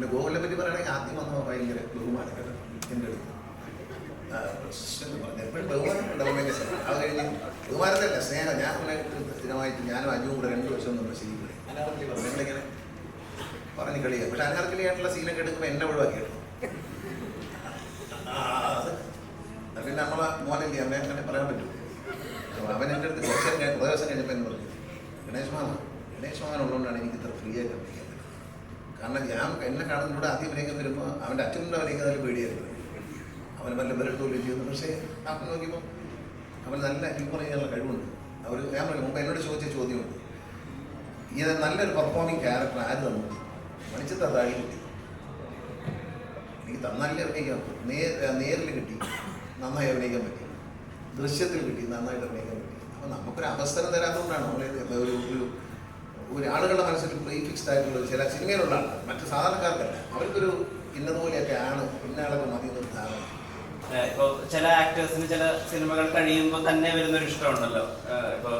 പിന്നെ ഗോകുലിനെ പറ്റി പറയുകയാണെങ്കിൽ ആദ്യം വന്നപ്പോൾ ഭയങ്കര ബഹുമാനം കേട്ടോ എന്റെ അടുത്ത്. ഭയങ്കര സ്നേഹം. ഞാൻ സ്ഥിരമായിട്ട് ഞാനും അഞ്ഞും കൂടെ രണ്ട് വർഷം നമ്മൾ പറഞ്ഞു ഞങ്ങളിങ്ങനെ പറഞ്ഞ് കളിയാ. പക്ഷെ അനാർക്കലി ആയിട്ടുള്ള സീനൊക്കെ എടുക്കുമ്പോൾ എന്നെ ഒഴിവാക്കി കേട്ടോ പിന്നെ നമ്മളെ മോനല്ലേ അങ്ങനെ പറയാൻ പറ്റും. അവൻ എന്റെ അടുത്ത് കുറച്ച് കുറേ ദിവസം കഴിഞ്ഞപ്പോൾ എന്ന് പറഞ്ഞു ഗണേഷ് മാമ ഗണേഷ് മാമൻ ഉള്ളതുകൊണ്ടാണ് എനിക്ക് ഇത്ര ഫ്രീ ആയിട്ട് കാരണം ഞാൻ എന്നെ കാണുന്നതിലൂടെ ആദ്യം അഭിനയിക്കാൻ വരുമ്പോൾ അവന്റെ അച്ഛന്റെ അഭിനയിക്കുന്നതിൽ പേടിയായിരുന്നു. അവൻ വല്ല ബലം തോൽവി ചെയ്യുന്നു പക്ഷേ അപ്പം നോക്കിയപ്പോൾ അവൻ നല്ല ഹ്യൂമർ ചെയ്യാനുള്ള കഴിവുണ്ട്. അവർ ഞാൻ പറഞ്ഞു മുമ്പ് എന്നോട് ചോദിച്ച ചോദ്യമുണ്ട്. ഇത് നല്ലൊരു പെർഫോമിങ് ക്യാരക്ടർ ആര് തന്നു? മണിച്ചത്ത താഴി കിട്ടി എനിക്ക് തന്നാലേ അഭിനയിക്കാൻ നേർ നേരിൽ കിട്ടി നന്നായി അഭിനയിക്കാൻ പറ്റി. ദൃശ്യത്തിൽ കിട്ടി നന്നായിട്ട് അഭിനയിക്കാൻ പറ്റി. അപ്പോൾ നമുക്കൊരു അവസരം തരാത്തതുകൊണ്ടാണ് നമ്മൾ ഒരു ഒരു ഒരു ആളുകളുടെ മനസ്സിൽ പ്രീഫിക്സ്ഡ് ആയിട്ടുള്ള ചില സിനിമയിലുള്ള ആളുകൾ മറ്റ് സാധാരണക്കാർക്കല്ല അവർക്കൊരു ഇന്നതുപോലെയൊക്കെ ആണ് ഇന്നയാളൊക്കെ മതി എന്നൊരു ധാരണ. ഇപ്പോൾ ഇപ്പൊ ചില ആക്ടേഴ്സിന് ചില സിനിമകൾ കഴിയുമ്പോൾ തന്നെ വരുന്നൊരു ഇഷ്ടമുണ്ടല്ലോ ഇപ്പോൾ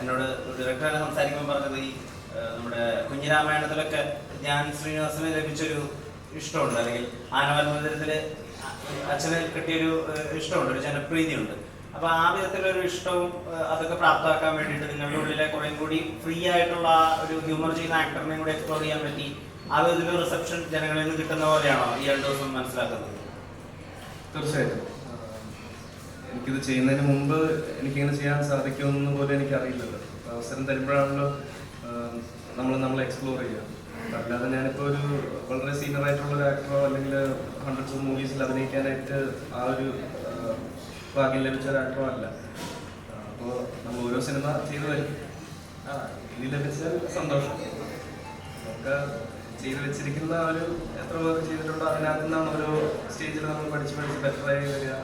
എന്നോട് ഡയറക്ടറെ സംസാരിക്കുമ്പോൾ പറഞ്ഞത് ഈ നമ്മുടെ കുഞ്ഞിരാമായണത്തിലൊക്കെ ഞാൻ ശ്രീനിവാസന് ലഭിച്ചൊരു ഇഷ്ടമുണ്ട്. അല്ലെങ്കിൽ ആനവൽമന്ദിരത്തിൽ അച്ഛന് കിട്ടിയൊരു ഇഷ്ടമുണ്ട് ഒരു ജനപ്രീതിയുണ്ട്. അപ്പൊ ആ വിധത്തിലൊരു ഇഷ്ടവും അതൊക്കെ പ്രാപ്തമാക്കാൻ വേണ്ടിയിട്ട് നിങ്ങളുടെ ഉള്ളിലെ കുറേ കൂടി ഫ്രീ ആയിട്ടുള്ള ഒരു ഹ്യൂമർ ചെയ്യുന്ന ആക്ടറിനെയും കൂടി എക്സ്പ്ലോർ ചെയ്യാൻ പറ്റി. ആ വിധത്തിലൊരു റിസപ്ഷൻ ജനങ്ങളിൽ നിന്ന് കിട്ടുന്ന പോലെയാണോ ഈ രണ്ടു ദിവസം മനസ്സിലാക്കുന്നത്? തീർച്ചയായിട്ടും. എനിക്കിത് ചെയ്യുന്നതിന് മുമ്പ് എനിക്കിങ്ങനെ ചെയ്യാൻ സാധിക്കുമെന്ന് പോലെ എനിക്ക് അറിയില്ലല്ലോ അവസരം തരുമ്പോഴാണല്ലോ നമ്മൾ നമ്മൾ എക്സ്പ്ലോർ ചെയ്യുക. അല്ലാതെ ഞാനിപ്പോൾ ഒരു വളരെ സീനിയർ ആയിട്ടുള്ള ഒരു ആക്ടറോ അല്ലെങ്കിൽ ഹൺഡ്രഡ്സ് ഓഫ് മൂവീസിൽ അഭിനയിക്കാനായിട്ട് ആ ഒരു ഭാഗ്യം ലഭിച്ച ഒരു ആക്ടറും അല്ല അപ്പോൾ നമ്മൾ ഓരോ സിനിമ ചെയ്തു വരും ആ ഇനി ലഭിച്ചാൽ സന്തോഷം. നമുക്ക് ചെയ്തു വെച്ചിരിക്കുന്ന ഒരു എത്ര പേർ ചെയ്തിട്ടുണ്ടോ അതിനകത്ത് നിന്നാണ് ഓരോ സ്റ്റേജിൽ നമ്മൾ പഠിച്ച് പഠിച്ച് ബെറ്ററായി വരിക.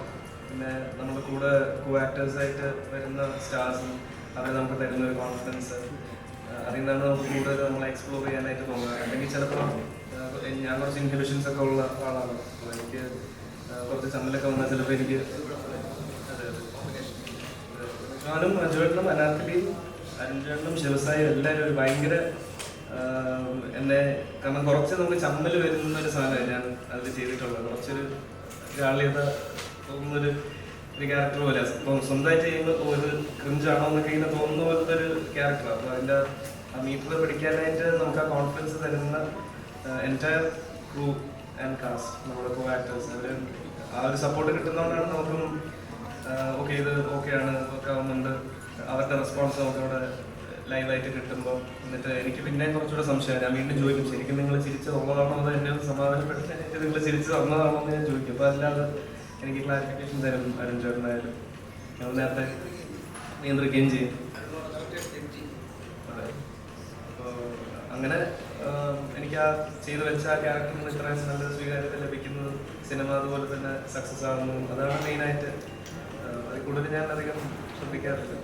പിന്നെ നമ്മൾ കൂടെ കോ ആക്ടേഴ്സായിട്ട് വരുന്ന സ്റ്റാർസും അവർ നമുക്ക് തരുന്ന ഒരു കോൺഫിഡൻസ് അതിൽ നിന്നാണ് നമുക്ക് കൂടുതൽ നമ്മൾ എക്സ്പ്ലോർ ചെയ്യാനായിട്ട് തോന്നുക. അല്ലെങ്കിൽ ചിലപ്പോൾ ഞാൻ കുറച്ച് ഇൻഹിബിഷൻസ് ഒക്കെ ഉള്ള ആളാണ്. അപ്പോൾ എനിക്ക് കുറച്ച് ചമ്മലൊക്കെ വന്നാൽ ചിലപ്പോൾ എനിക്ക് ഞാനും അജുവേട്ടനും അനാർക്കലിയും അരുൺചേട്ടനും ശിവസായും എല്ലാവരും ഒരു ഭയങ്കര എന്നെ കാരണം കുറച്ച് നമുക്ക് ചമ്മൽ വരുന്ന ഒരു സാധനമാണ് ഞാൻ അതിൽ ചെയ്തിട്ടുള്ളത്. കുറച്ചൊരു ഗാളിയത തോന്നുന്നൊരു ഒരു ക്യാരക്ടർ പോലെ ഇപ്പം സ്വന്തമായിട്ട് ചെയ്യുമ്പോൾ ഒരു ക്രിഞ്ചാണോ എന്നൊക്കെ ഇങ്ങനെ തോന്നുന്ന പോലത്തെ ഒരു ക്യാരക്ടർ അപ്പോൾ അതിന്റെ ആ മീറ്റർ പഠിക്കാനായിട്ട് നമുക്ക് ആ കോൺഫിഡൻസ് തരുന്ന എന്റയർ ക്രൂ ആൻഡ് കാസ്റ്റ് നമ്മുടെ കോ ആക്ടേഴ്സ് അവർ ആ ഒരു സപ്പോർട്ട് കിട്ടുന്നതുകൊണ്ടാണ് നമുക്കും ഓക്കെ ഇത് ഓക്കെയാണ് വർക്ക് ആവുന്നുണ്ട്. അവരുടെ റെസ്പോൺസ് നമുക്കവിടെ ലൈവായിട്ട് കിട്ടുമ്പോൾ എന്നിട്ട് എനിക്ക് പിന്നെ കുറച്ചുകൂടെ സംശയം. ഞാൻ വീണ്ടും ചോദിക്കും ശരിക്കും നിങ്ങൾ ചിരിച്ച് തന്നതാണോ അതോ എന്നെ ഒന്ന് എനിക്ക് നിങ്ങൾ ചിരിച്ചു തന്നതാണോ എന്ന് ഞാൻ ചോദിക്കും. അപ്പോൾ അല്ലാതെ എനിക്ക് ക്ലാരിഫിക്കേഷൻ തരും അരുൺ ചേട്ടനായാലും ഞങ്ങൾ നേരത്തെ നിയന്ത്രിക്കുകയും ചെയ്യും. അങ്ങനെ എനിക്ക് ആ ചെയ്തു വെച്ച ആ ക്യാരക്ടറിന് ഇത്രയും നല്ല സ്വീകാര്യത ലഭിക്കുന്നത് സിനിമ അതുപോലെ തന്നെ സക്സസ് ആകുന്നു അതാണ് മെയിനായിട്ട് അതിൽ കൂടുതൽ ഞാൻ അധികം ശ്രദ്ധിക്കാറില്ല.